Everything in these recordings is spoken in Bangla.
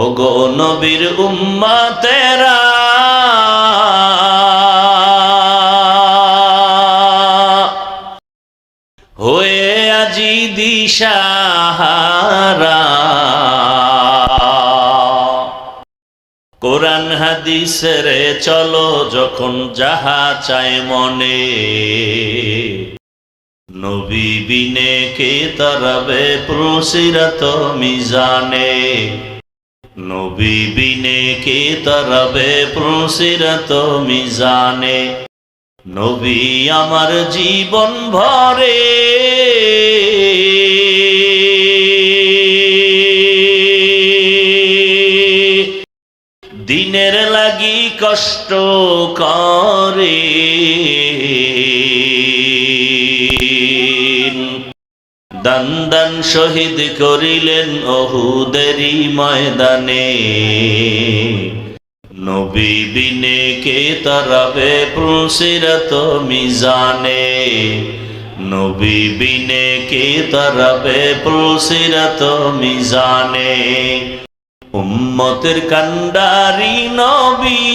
ও গো নবীর উম্মা তেরা হয়ে আজি দিশাহারা। কোরআন হাদিস রে চলো যখন যাহা চায় মনে। নবী বিনে কে তরবে প্রসিরত মিজানে। নবী বিনে কে তরবে প্রসিরত মিজানে? নবী আমার জীবন ভরে। দিনের লাগি কষ্ট করে। দান দান শহীদ করিলেন অহুদেরই ময়দানে। নবী বিনে কে তরবে প্রসিরত মিজানে। নবী বিনে কে তরবে প্রসিরত মিজানে। উম্মতের কান্ডারি নবী।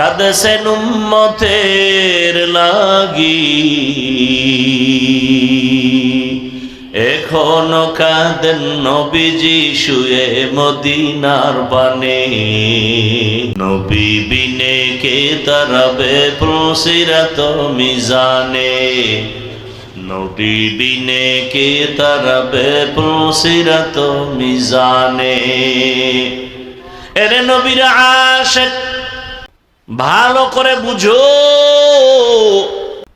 কাদসেন উম্মতের লাগি। এখনও কাঁদেন নবীজি শুয়ে মদিনার বানে নবী বিনে কে তরবে প্রসিরত মিজানে। নবী বিনে কে তরবে প্রসিরত মিজানে। এরে নবীর আশেক ভালো করে বুঝো।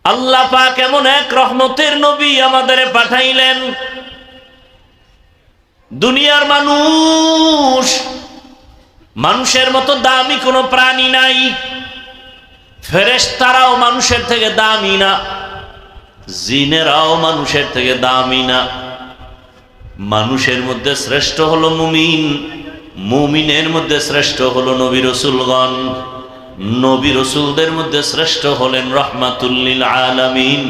আল্লাহ পাক এমন এক রহমতের নবী আমাদের পাঠাইলেন। দুনিয়ার মানুষ, মানুষের মতো দামি কোনো প্রাণী নাই। ফেরেশতারাও মানুষের থেকে দামি না, জিনেরাও মানুষের থেকে দামি না। মানুষের মধ্যে শ্রেষ্ঠ হলো মুমিন, মুমিনের মধ্যে শ্রেষ্ঠ হলো নবী রসুলগণ। নবী রসুলদের মধ্যে শ্রেষ্ঠ হলেন রহমাতুল্লিল আলামিন।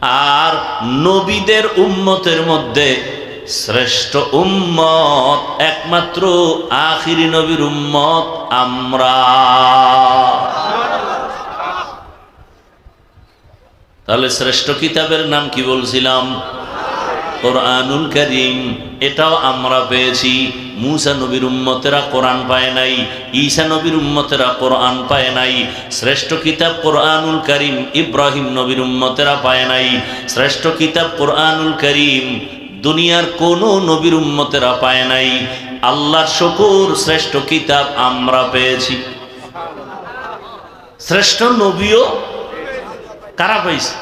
আর নবীদের উম্মতের মধ্যে শ্রেষ্ঠ উম্মত একমাত্র আখিরি নবীর উম্মত আমরা। তাহলে শ্রেষ্ঠ কিতাবের নাম কি বলছিলাম? কোরআনুল করিম। এটাও আমরা পেয়েছি। মুসা নবীর উম্মতেরা কোরআন পায় নাই, ঈসা নবীর উম্মতেরা কোরআন পায় নাই, শ্রেষ্ঠ কিতাব কোরআনুল করিম ইব্রাহিম নবীর উম্মতেরা পায় নাই, শ্রেষ্ঠ কিতাব কোরআনুল করিম দুনিয়ার কোনো নবীর উম্মতেরা পায় নাই। আল্লাহর শকুর শ্রেষ্ঠ কিতাব আমরা পেয়েছি। শ্রেষ্ঠ নবীও কারা পাইছে?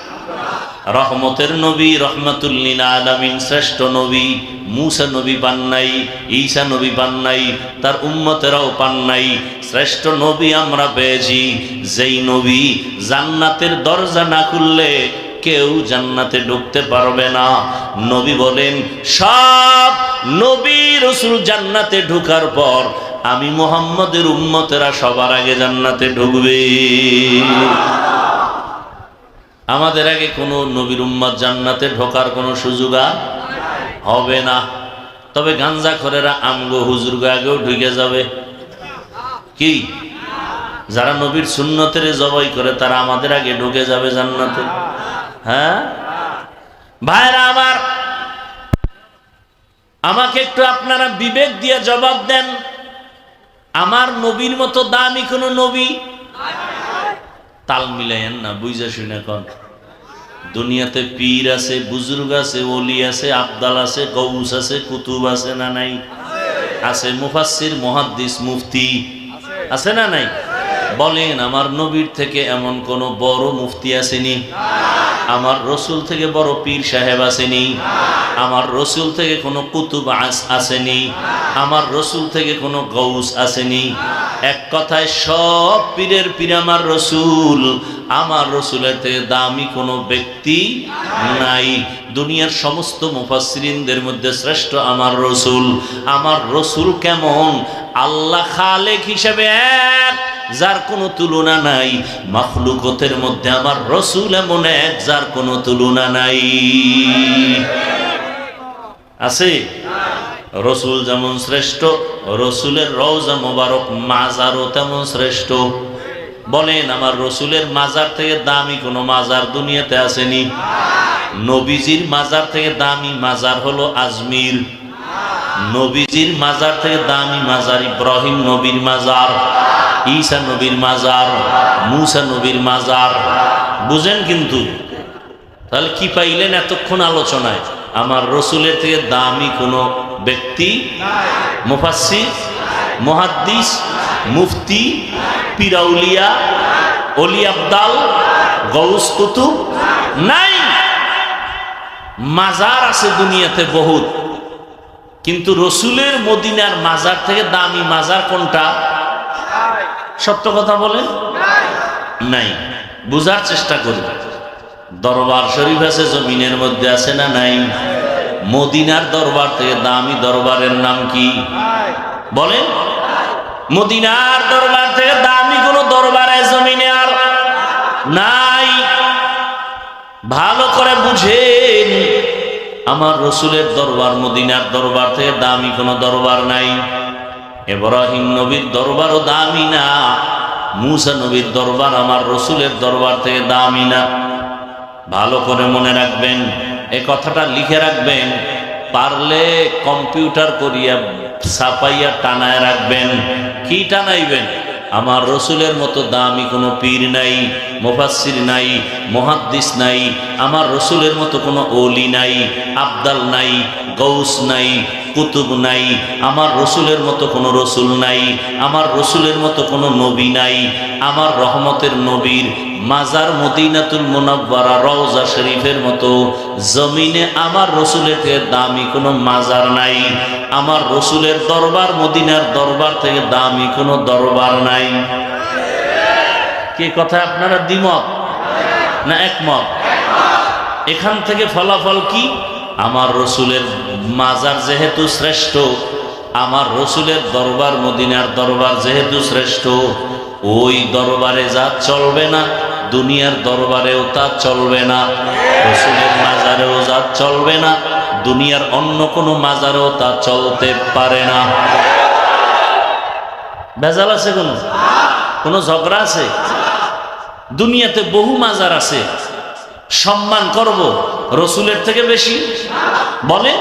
রহমতের নবী রহমতুল্লিন আলামিন শ্রেষ্ঠ নবী, মুসা নবী পান নাই, ঈসা নবী পান নাই, তার উম্মতেরাও পান নাই। শ্রেষ্ঠ নবী আমরা পেয়েছি। যেই নবী জান্নাতের দরজা না খুললে কেউ জান্নাতে ঢুকতে পারবে না। নবী বলেন, সব নবী রসুল জান্নাতে ঢুকার পর আমি মোহাম্মদের উম্মতেরা সবার আগে জান্নাতে ঢুকবে। আমাদের আগে কোনো নবীর উম্মত জান্নাতে ঢোকার কোনো সুযোগ হবে না। তবে গাঞ্জা খরেরা আমগো হুজুরগো আগেও ঢুকে যাবে। কি? যারা নবীর সুন্নতের জবাই করে, তারা আমাদের আগে ঢুকে যাবে জান্নাতে। হ্যাঁ? ভাইরা আমার, আমাকে একটু আপনারা বিবেক দিয়ে জবাব দেন। আমার নবীর মতো দামি কোনো নবী তাল মিলাইয়েন না, বুঝা শুনে কন। দুনিয়াতে পীর আছে, বুজুর্গ আছে, ওলি আছে, আবদাল আছে গৌস আছে, কুতুব আছে না নাই? আছে মুফাসসির, মুহাদ্দিস, মুফতি। আছে না নাই? বলেন, আমার নবীর থেকে এমন কোন বড় মুফতি আসেনি? আমার রসুল থেকে বড় পীর সাহেব আসেনি? আমার রসুল থেকে কোনো কুতুব আসেনি? আমার রসুল থেকে কোনো গৌস আসেনি? এক কথায় সব পীরের পীর আমার রসুল। আমার রসুলের থেকে দামি কোনো ব্যক্তি নাই। দুনিয়ার সমস্ত মুফাসসিরিনদের মধ্যে শ্রেষ্ঠ আমার রসুল। আমার রসুল কেমন? আল্লাহ খালেক হিসেবে এক, যার কোনো তুলনা নাই। মখলুকতের মধ্যে আমার রসুল এমন এক, যার কোনো তুলনা নাই। আছে? রসুল যেমন শ্রেষ্ঠ, রসুলের রওজা মোবারক মাজারও তেমন শ্রেষ্ঠ। বলেন, আমার রসুলের মাজার থেকে দামি কোনো মাজার দুনিয়াতে আসেনি। নবীজির মাজার থেকে দামি মাজার হলো আজমির। নবীজির মাজার থেকে দামি মাজার ইব্রাহিম নবীর মাজার, ঈসা নবীর মাজার, মুসা নবীর মাজার। বুঝেন কিন্তু, তাহলে কি পাইলেন এতক্ষণ আলোচনায়? আমার রসুলের থেকে দামি কোনো ব্যক্তি, মুফাসসির, মুহাদ্দিস, মুফতি, পিরাউলিয়া, অলি আবদাল গৌস কুতুব নাই। মাজার আছে দুনিয়াতে বহুত, কিন্তু রসুলের মদিনার মাজার থেকে দামি মাজার কোনটা? সত্য কথা বলেন? নাই। বুঝার চেষ্টা করি। দরবার শরীফ আছে, জমিনের মধ্যে আছে না নাই? মদিনার দরবার থেকে দামি দরবারের নাম কি? বলেন। মদিনার দরবার থেকে দামি কোন দরবারে জমিনে আর নাই। ভালো করে বুঝেন, আমার রসুলের দরবার, মদিনার দরবার থেকে দামি কোনো দরবার নাই। এব্রাহিম নবীর দরবারও দামি না, মুসা নবীর দরবার আমার রসুলের দরবার থেকে দামি না। ভালো করে মনে রাখবেন, এ কথাটা লিখে রাখবেন, পারলে কম্পিউটার করিয়া ছাপাইয়া টানায় রাখবেন। কি টানাইবেন? আমার রসুলের মতো দামি কোনো পীর নাই মোফাসির নাই, মহাদ্দিস নাই, আমার রসুলের মতো কোনো ওলি নাই, আবদাল নাই, গৌস নাই কুতুব নাই, আমার রসুলের মতো কোনো রসুল নাই, আমার রসুলের মতো কোনো নবী নাই, আমার রহমতের নবীর মাজার মদিনাতুল মুনাব্বারা রওজা শরীফের মতো জমিনে আমার রসুলের থেকে দামি কোনো মাজার নাই, আমার রসুলের দরবার, মদিনার দরবার থেকে দামি কোনো দরবার নাই। কে কথা আপনারা দ্বিমত? না একমত? এখান থেকে ফলাফল কি? আমার রসুলের মাজার যেহেতু শ্রেষ্ঠ, আমার রসুলের দরবার, মদিনার দরবার যেহেতু শ্রেষ্ঠ, ওই দরবারে যা চলবে না, দুনিয়ার দরবারেও তা চলবে না, রসুলের মাজারেও যা চলবে না, দুনিয়ার অন্য কোনো মাজারেও তা চলতে পারে না। ভেজাল আছে কোনো? কোনো ঝগড়া আছে? দুনিয়াতে বহু মাজার আছে। সম্মান করব রসুলের থেকে বেশি? বলে,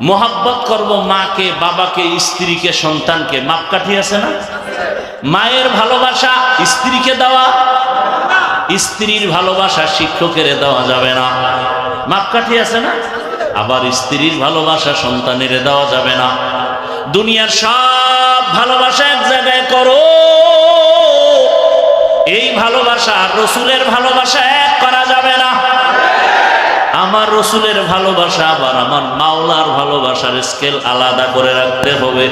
মোহাব্বত করব মাকে, বাবাকে, স্ত্রীকে, সন্তানকে। মাপকাঠি আছে না? মায়ের ভালোবাসা স্ত্রীকে দেওয়া, স্ত্রীর ভালোবাসা শিক্ষকের দেওয়া যাবে না। মাপকাঠি আছে না? আবার স্ত্রীর ভালোবাসা সন্তানের দেওয়া যাবে না। দুনিয়ার সব ভালোবাসা এক জায়গায় করো। এই ভালোবাসা, রসুলের ভালোবাসা আমার রসুলের ভালোবাসা আবার আমার মাওলার ভালোবাসার স্কেল আলাদা করে রাখতে হবে।